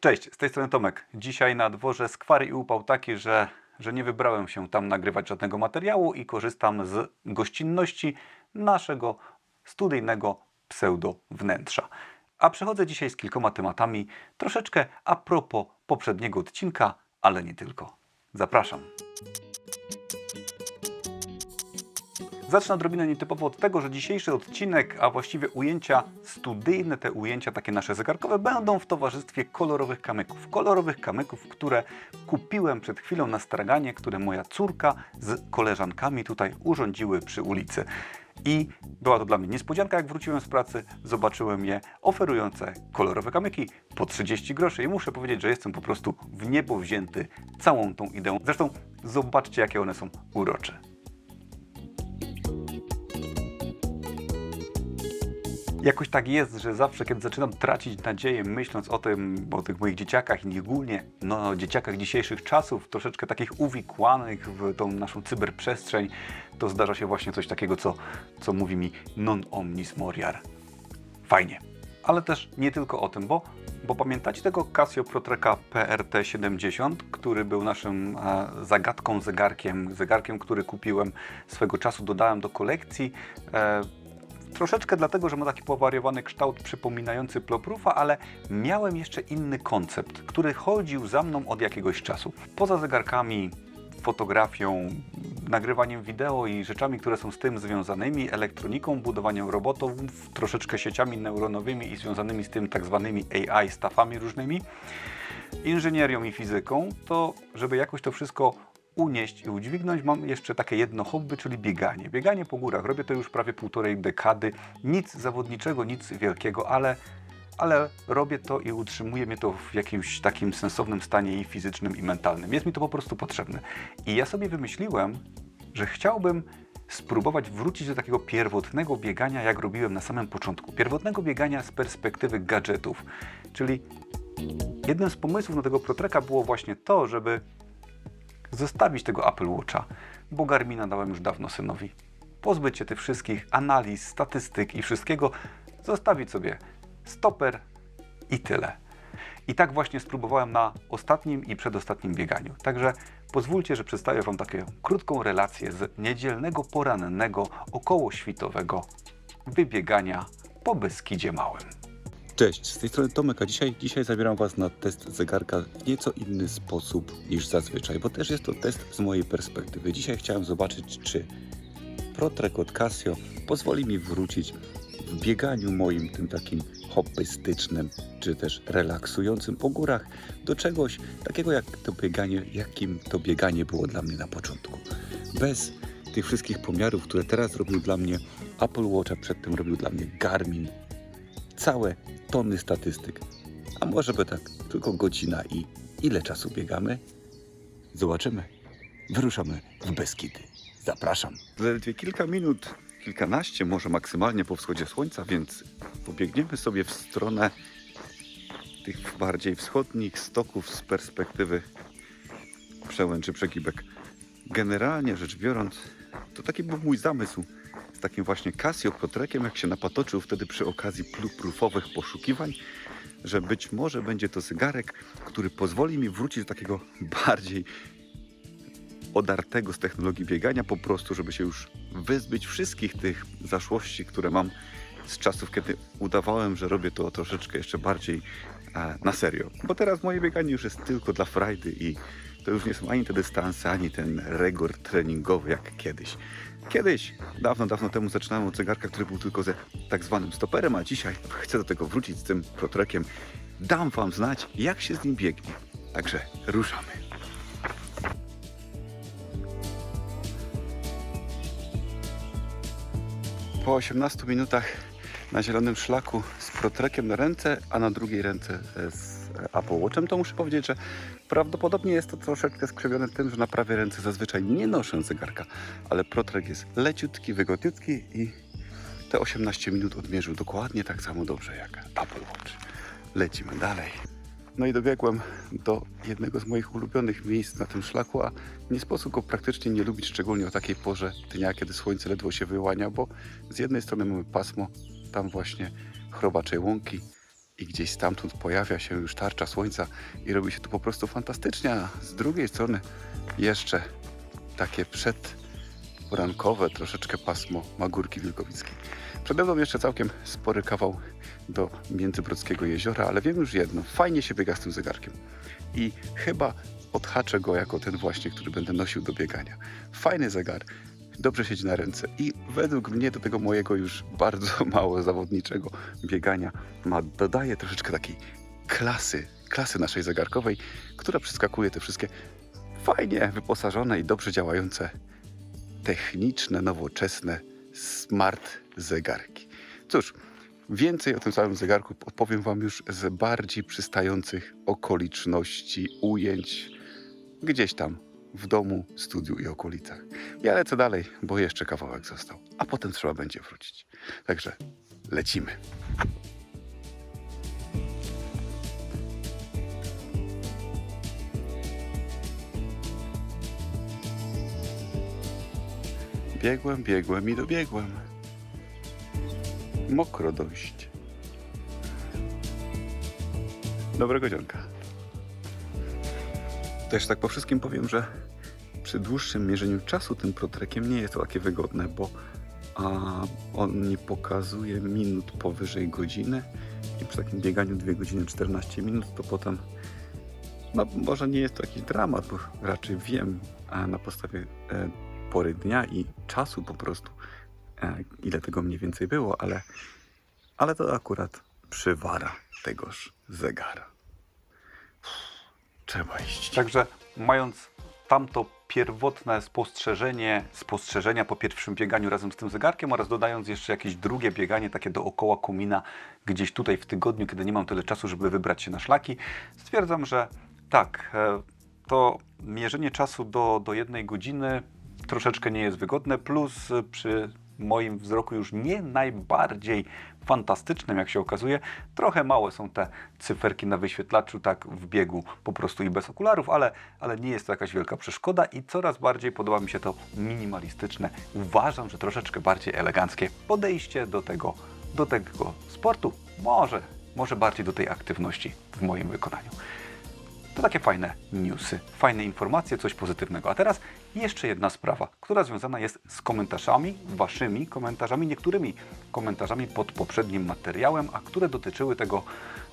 Cześć, z tej strony Tomek. Dzisiaj na dworze skwary i upał taki, że, że nie wybrałem się tam nagrywać żadnego materiału i korzystam z gościnności naszego studyjnego pseudo wnętrza. A przechodzę dzisiaj z kilkoma tematami, troszeczkę a propos poprzedniego odcinka, ale nie tylko. Zapraszam. Zacznę odrobinę nietypowo od tego, że dzisiejszy odcinek, a właściwie ujęcia studyjne, te ujęcia takie nasze zegarkowe, będą w towarzystwie kolorowych kamyków. Kolorowych kamyków, które kupiłem przed chwilą na straganie, które moja córka z koleżankami tutaj urządziły przy ulicy. I była to dla mnie niespodzianka, jak wróciłem z pracy, zobaczyłem je oferujące kolorowe kamyki po 30 groszy i muszę powiedzieć, że jestem po prostu w niebo wzięty całą tą ideą. Zresztą zobaczcie, jakie one są urocze. Jakoś tak jest, że zawsze, kiedy zaczynam tracić nadzieję, myśląc o tym, o tych moich dzieciakach i ogólnie, no, dzieciakach dzisiejszych czasów, troszeczkę takich uwikłanych w tą naszą cyberprzestrzeń, to zdarza się właśnie coś takiego, co, co mówi mi non omnis moriar. Fajnie. Ale też nie tylko o tym, bo, bo pamiętacie tego Casio Protreka PRT-70, który był naszym e, zagadką zegarkiem, zegarkiem, który kupiłem swego czasu, dodałem do kolekcji. E, Troszeczkę dlatego, że ma taki powariowany kształt przypominający Ploproofa, ale miałem jeszcze inny koncept, który chodził za mną od jakiegoś czasu. Poza zegarkami, fotografią, nagrywaniem wideo i rzeczami, które są z tym związanymi, elektroniką, budowaniem robotów, troszeczkę sieciami neuronowymi i związanymi z tym tak zwanymi AI, stafami różnymi, inżynierią i fizyką, to żeby jakoś to wszystko unieść i udźwignąć, mam jeszcze takie jedno hobby, czyli bieganie. Bieganie po górach. Robię to już prawie półtorej dekady. Nic zawodniczego, nic wielkiego, ale, ale robię to i utrzymuje mnie to w jakimś takim sensownym stanie i fizycznym, i mentalnym. Jest mi to po prostu potrzebne. I ja sobie wymyśliłem, że chciałbym spróbować wrócić do takiego pierwotnego biegania, jak robiłem na samym początku. Pierwotnego biegania z perspektywy gadżetów. Czyli jednym z pomysłów na tego Protreka było właśnie to, żeby zostawić tego Apple Watcha, bo Garmina dałem już dawno synowi. Pozbyć się tych wszystkich analiz, statystyk i wszystkiego, zostawić sobie stoper i tyle. I tak właśnie spróbowałem na ostatnim i przedostatnim bieganiu. Także pozwólcie, że przedstawię Wam taką krótką relację z niedzielnego porannego, okołoświtowego wybiegania po Beskidzie Małym. Cześć, z tej strony Tomek, a dzisiaj, dzisiaj zabieram Was na test zegarka w nieco inny sposób niż zazwyczaj, bo też jest to test z mojej perspektywy. Dzisiaj chciałem zobaczyć, czy Protrek od Casio pozwoli mi wrócić w bieganiu moim, tym takim hobbystycznym, czy też relaksującym po górach, do czegoś takiego jak to bieganie, jakim to bieganie było dla mnie na początku. Bez tych wszystkich pomiarów, które teraz robił dla mnie Apple Watch, a przedtem robił dla mnie Garmin, całe tony statystyk. A może by tak, tylko godzina i ile czasu biegamy? Zobaczymy. Wyruszamy w Beskidy. Zapraszam. Zaledwie kilka minut, kilkanaście może maksymalnie po wschodzie słońca, więc pobiegniemy sobie w stronę tych bardziej wschodnich stoków z perspektywy przełęczy przegibek. Generalnie rzecz biorąc, to taki był mój zamysł takim właśnie Casio Protrekiem, jak się napatoczył wtedy przy okazji proofowych poszukiwań, że być może będzie to zegarek, który pozwoli mi wrócić do takiego bardziej odartego z technologii biegania, po prostu, żeby się już wyzbyć wszystkich tych zaszłości, które mam z czasów, kiedy udawałem, że robię to troszeczkę jeszcze bardziej e, na serio. Bo teraz moje bieganie już jest tylko dla frajdy i to już nie są ani te dystanse, ani ten rygor treningowy jak kiedyś. Kiedyś, dawno, dawno temu zaczynałem od zegarka, który był tylko ze tak zwanym stoperem, a dzisiaj chcę do tego wrócić z tym protrekiem. Dam Wam znać, jak się z nim biegnie. Także ruszamy. Po 18 minutach na zielonym szlaku z protrekiem na ręce, a na drugiej ręce z Apple Watchem, to muszę powiedzieć, że prawdopodobnie jest to troszeczkę skrzywione tym, że na prawej ręce zazwyczaj nie noszę zegarka, ale protrek jest leciutki, wygodniutki i te 18 minut odmierzył dokładnie tak samo dobrze jak Apple Watch. Lecimy dalej. No i dobiegłem do jednego z moich ulubionych miejsc na tym szlaku, a nie sposób go praktycznie nie lubić, szczególnie o takiej porze dnia, kiedy słońce ledwo się wyłania, bo z jednej strony mamy pasmo, tam właśnie chrobaczej łąki i gdzieś stamtąd pojawia się już tarcza słońca i robi się tu po prostu fantastycznie, a z drugiej strony jeszcze takie przedporankowe troszeczkę pasmo Magórki Wilkowickiej. Przede mną jeszcze całkiem spory kawał do Międzybrodzkiego jeziora, ale wiem już jedno, fajnie się biega z tym zegarkiem i chyba odhaczę go jako ten właśnie, który będę nosił do biegania. Fajny zegar, dobrze siedzi na ręce i według mnie do tego mojego już bardzo mało zawodniczego biegania ma, dodaje troszeczkę takiej klasy, klasy naszej zegarkowej, która przeskakuje te wszystkie fajnie wyposażone i dobrze działające, techniczne, nowoczesne smart zegarki. Cóż, więcej o tym samym zegarku opowiem Wam już z bardziej przystających okoliczności, ujęć gdzieś tam w domu, studiu i okolicach. Ja lecę dalej, bo jeszcze kawałek został, a potem trzeba będzie wrócić. Także lecimy. Biegłem, biegłem i dobiegłem. Mokro dość. Dobrego dzionka. Też tak po wszystkim powiem, że przy dłuższym mierzeniu czasu tym protrekiem nie jest to takie wygodne, bo a, on nie pokazuje minut powyżej godziny i przy takim bieganiu 2 godziny 14 minut to potem no może nie jest to jakiś dramat, bo raczej wiem a na podstawie e, pory dnia i czasu po prostu e, ile tego mniej więcej było, ale, ale to akurat przywara tegoż zegara. Trzeba iść. Także mając tamto pierwotne spostrzeżenie, spostrzeżenia po pierwszym bieganiu razem z tym zegarkiem oraz dodając jeszcze jakieś drugie bieganie takie dookoła komina gdzieś tutaj w tygodniu, kiedy nie mam tyle czasu, żeby wybrać się na szlaki, stwierdzam, że tak, e, to mierzenie czasu do, do jednej godziny troszeczkę nie jest wygodne, plus e, przy moim wzroku już nie najbardziej fantastycznym, jak się okazuje. Trochę małe są te cyferki na wyświetlaczu, tak w biegu po prostu i bez okularów, ale, ale nie jest to jakaś wielka przeszkoda i coraz bardziej podoba mi się to minimalistyczne. Uważam, że troszeczkę bardziej eleganckie podejście do tego, do tego sportu. Może, może bardziej do tej aktywności w moim wykonaniu. To takie fajne newsy, fajne informacje, coś pozytywnego. A teraz jeszcze jedna sprawa, która związana jest z komentarzami, waszymi komentarzami, niektórymi komentarzami pod poprzednim materiałem, a które dotyczyły tego,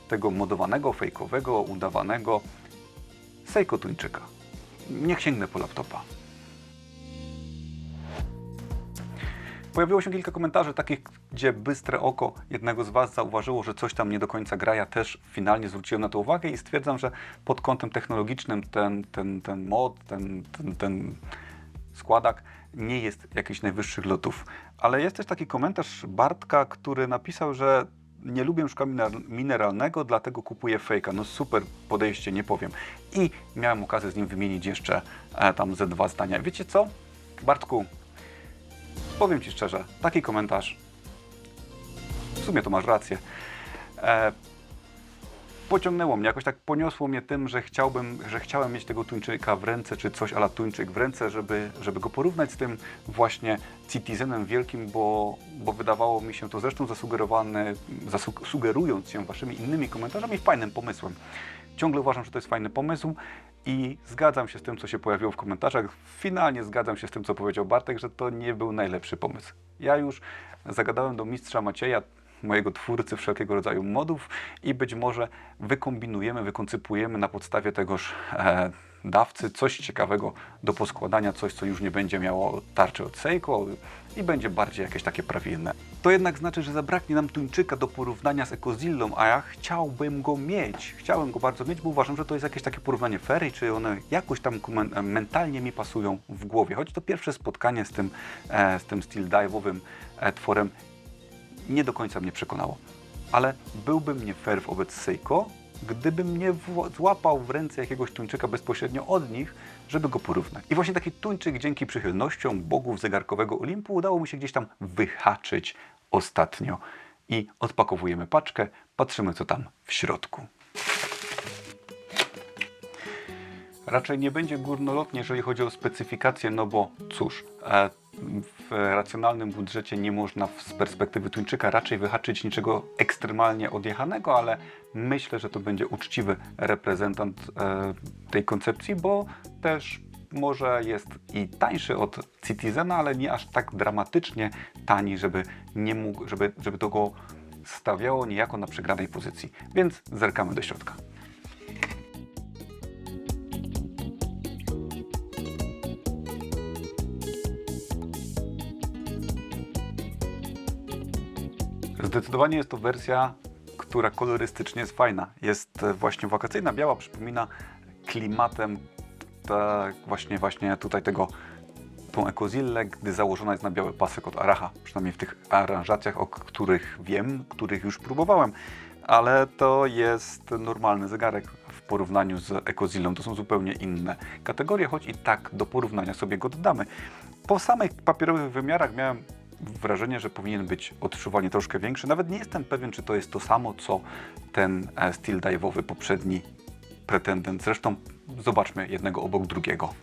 tego modowanego, fejkowego, udawanego Seiko Tuńczyka. Niech sięgnę po laptopa. Pojawiło się kilka komentarzy takich, gdzie bystre oko jednego z Was zauważyło, że coś tam nie do końca gra. Ja też finalnie zwróciłem na to uwagę i stwierdzam, że pod kątem technologicznym ten, ten, ten mod, ten, ten, ten składak nie jest jakichś najwyższych lotów. Ale jest też taki komentarz Bartka, który napisał, że nie lubię szkła miner- mineralnego, dlatego kupuję fejka. No super podejście, nie powiem. I miałem okazję z nim wymienić jeszcze e, tam ze dwa zdania. Wiecie co? Bartku, powiem Ci szczerze, taki komentarz, sumie to masz rację, e, pociągnęło mnie, jakoś tak poniosło mnie tym, że chciałbym, że chciałem mieć tego tuńczyka w ręce, czy coś ala tuńczyk w ręce, żeby, żeby go porównać z tym właśnie Citizenem wielkim, bo, bo wydawało mi się to zresztą zasugerowane, zasu- sugerując się waszymi innymi komentarzami, fajnym pomysłem. Ciągle uważam, że to jest fajny pomysł i zgadzam się z tym, co się pojawiło w komentarzach. Finalnie zgadzam się z tym, co powiedział Bartek, że to nie był najlepszy pomysł. Ja już zagadałem do mistrza Macieja, mojego twórcy wszelkiego rodzaju modów i być może wykombinujemy, wykoncypujemy na podstawie tegoż e, dawcy coś ciekawego do poskładania, coś, co już nie będzie miało tarczy od Seiko i będzie bardziej jakieś takie prawilne. To jednak znaczy, że zabraknie nam tuńczyka do porównania z Ekozillą, a ja chciałbym go mieć. Chciałem go bardzo mieć, bo uważam, że to jest jakieś takie porównanie fery, czy one jakoś tam mentalnie mi pasują w głowie. Choć to pierwsze spotkanie z tym, e, z tym steel dive'owym e, tworem nie do końca mnie przekonało. Ale byłbym nie fair wobec Seiko, gdybym nie złapał w ręce jakiegoś tuńczyka bezpośrednio od nich, żeby go porównać. I właśnie taki tuńczyk dzięki przychylnościom bogów zegarkowego Olimpu udało mi się gdzieś tam wyhaczyć ostatnio. I odpakowujemy paczkę, patrzymy co tam w środku. Raczej nie będzie górnolotnie, jeżeli chodzi o specyfikację, no bo cóż, e, w racjonalnym budżecie nie można z perspektywy tuńczyka raczej wyhaczyć niczego ekstremalnie odjechanego, ale myślę, że to będzie uczciwy reprezentant e, tej koncepcji, bo też może jest i tańszy od Citizena, ale nie aż tak dramatycznie tani, żeby, nie mógł, żeby, żeby to go stawiało niejako na przegranej pozycji. Więc zerkamy do środka. Zdecydowanie jest to wersja, która kolorystycznie jest fajna. Jest e, właśnie wakacyjna, biała, przypomina klimatem tak właśnie, właśnie tutaj tego tą ekozillę, gdy założona jest na biały pasek od Aracha. Przynajmniej w tych aranżacjach, o których wiem, których już próbowałem. Ale to jest normalny zegarek w porównaniu z ekozillą. To są zupełnie inne kategorie, choć i tak do porównania sobie go dodamy. Po samych papierowych wymiarach miałem wrażenie, że powinien być odczuwanie troszkę większy. Nawet nie jestem pewien, czy to jest to samo, co ten e, steel dive'owy poprzedni pretendent. Zresztą zobaczmy jednego obok drugiego.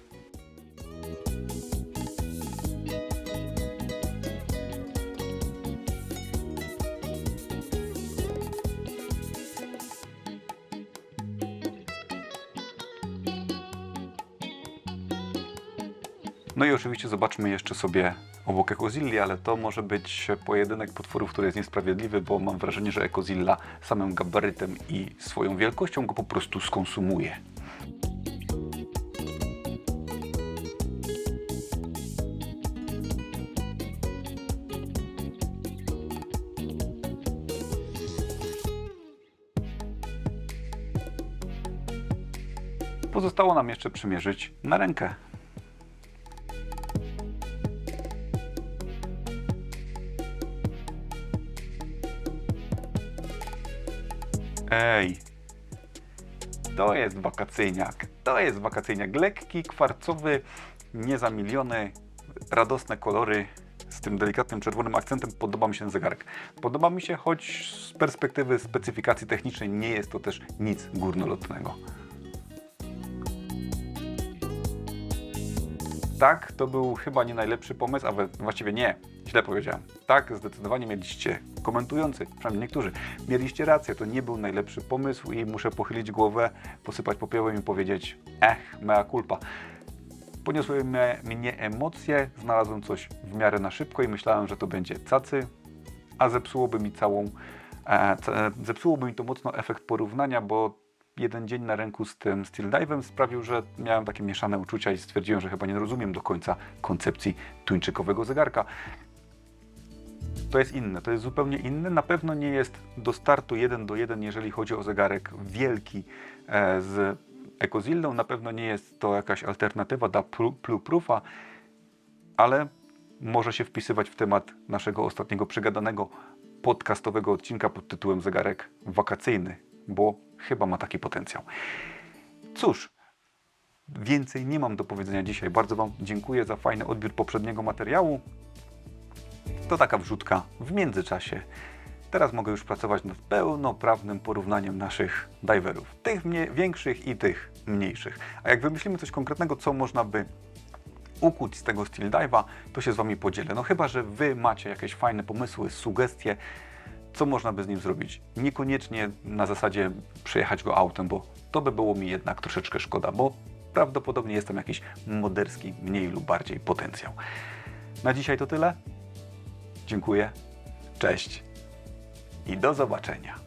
Oczywiście zobaczmy jeszcze sobie obok Ekozilli, ale to może być pojedynek potworów, który jest niesprawiedliwy, bo mam wrażenie, że Ekozilla samym gabarytem i swoją wielkością go po prostu skonsumuje. Pozostało nam jeszcze przymierzyć na rękę. Ej, to jest wakacyjniak. To jest wakacyjniak. Lekki, kwarcowy, niezamiliony, radosne kolory z tym delikatnym czerwonym akcentem. Podoba mi się ten zegarek. Podoba mi się, choć z perspektywy specyfikacji technicznej nie jest to też nic górnolotnego. Tak, to był chyba nie najlepszy pomysł, a właściwie nie, źle powiedziałem. Tak, zdecydowanie mieliście, komentujący, przynajmniej niektórzy, mieliście rację, to nie był najlepszy pomysł i muszę pochylić głowę, posypać popiołem i powiedzieć, ech, mea culpa. Poniosły mnie, mnie emocje, znalazłem coś w miarę na szybko i myślałem, że to będzie cacy, a zepsułoby mi całą, e, zepsułoby mi to mocno efekt porównania, bo jeden dzień na ręku z tym Steel Dive'em sprawił, że miałem takie mieszane uczucia i stwierdziłem, że chyba nie rozumiem do końca koncepcji tuńczykowego zegarka. To jest inne, to jest zupełnie inne. Na pewno nie jest do startu jeden do jeden, jeżeli chodzi o zegarek wielki e, z Ekozillą. Na pewno nie jest to jakaś alternatywa dla Plu- Plu Proofa, ale może się wpisywać w temat naszego ostatniego przegadanego podcastowego odcinka pod tytułem Zegarek wakacyjny, bo chyba ma taki potencjał. Cóż, więcej nie mam do powiedzenia dzisiaj. Bardzo Wam dziękuję za fajny odbiór poprzedniego materiału. To taka wrzutka w międzyczasie. Teraz mogę już pracować nad pełnoprawnym porównaniem naszych diverów. Tych mnie, większych i tych mniejszych. A jak wymyślimy coś konkretnego, co można by ukuć z tego Steel Dive'a, to się z Wami podzielę. No chyba, że Wy macie jakieś fajne pomysły, sugestie, co można by z nim zrobić. Niekoniecznie na zasadzie przejechać go autem, bo to by było mi jednak troszeczkę szkoda, bo prawdopodobnie jest tam jakiś moderski, mniej lub bardziej potencjał. Na dzisiaj to tyle. Dziękuję. Cześć i do zobaczenia.